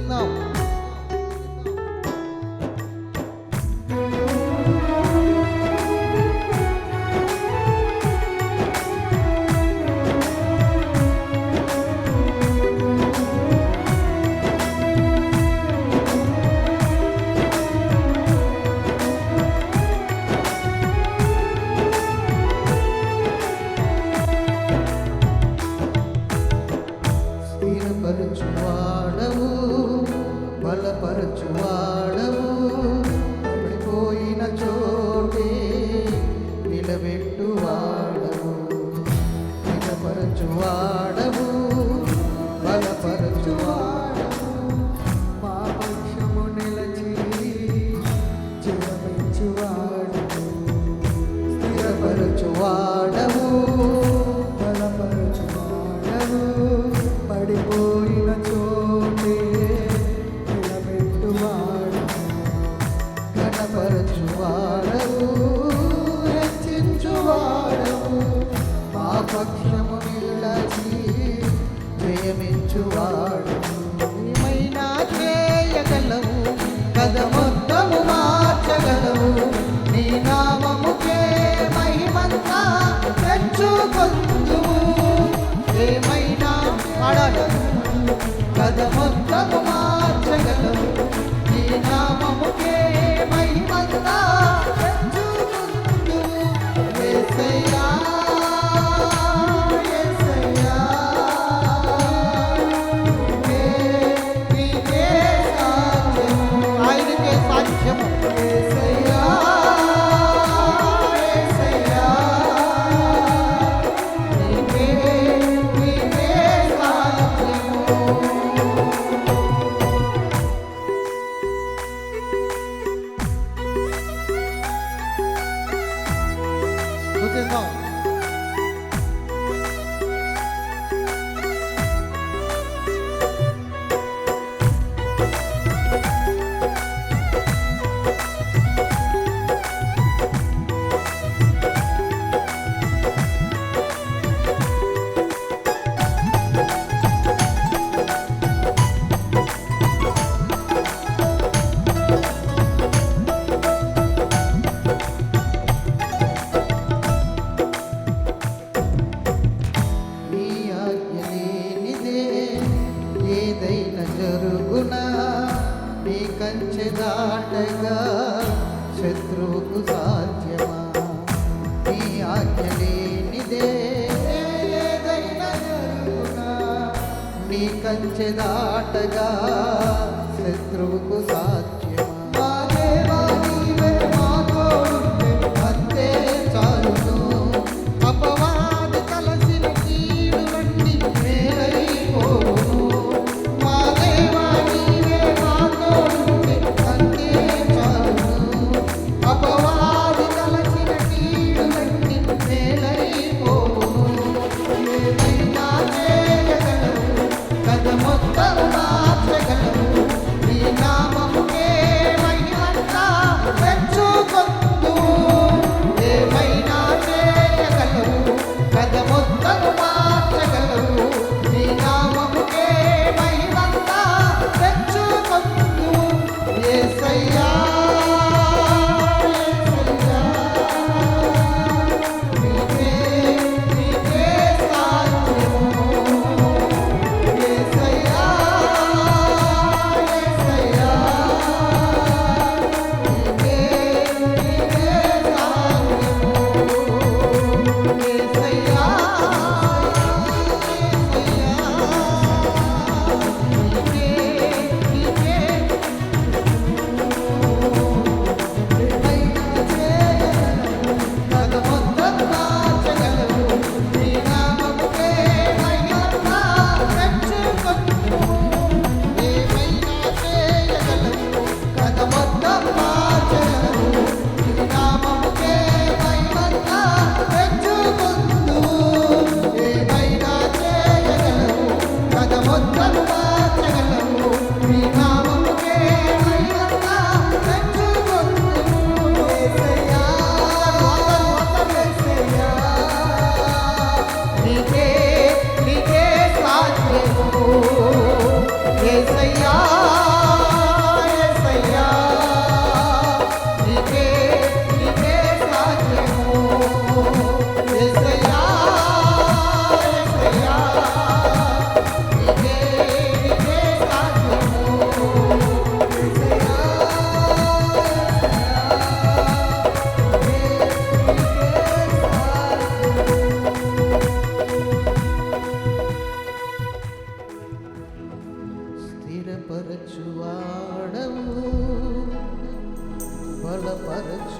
não. జగముద్దము మార్చగలవు. నీ నామముకే మహిమంతా పెంచుకొందుము ఏమైనా అడగదు కథ మొత్తము మార్చగలవు. నీ నామము బ్రతుకు సాధ్యమా నీ ఆజ్ఞ లేనిదే నీ కంచె దాటగా శత్రువుకు సాధ్యం love.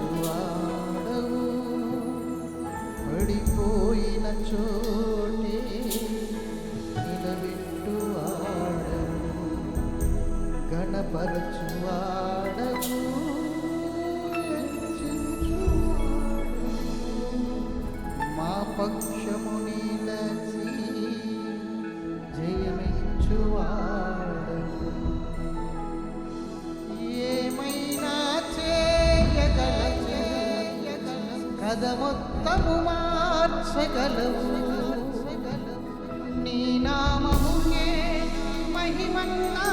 బలపరచువాడవు పడిపోయిన చోటే నిలబెట్టువాడవు గణపరచువాడవు మా పక్షము నిలచి జయమిచ్చువాడవు పదముత్తముమార్చగలవు నీ నామముకే మహిమన్నా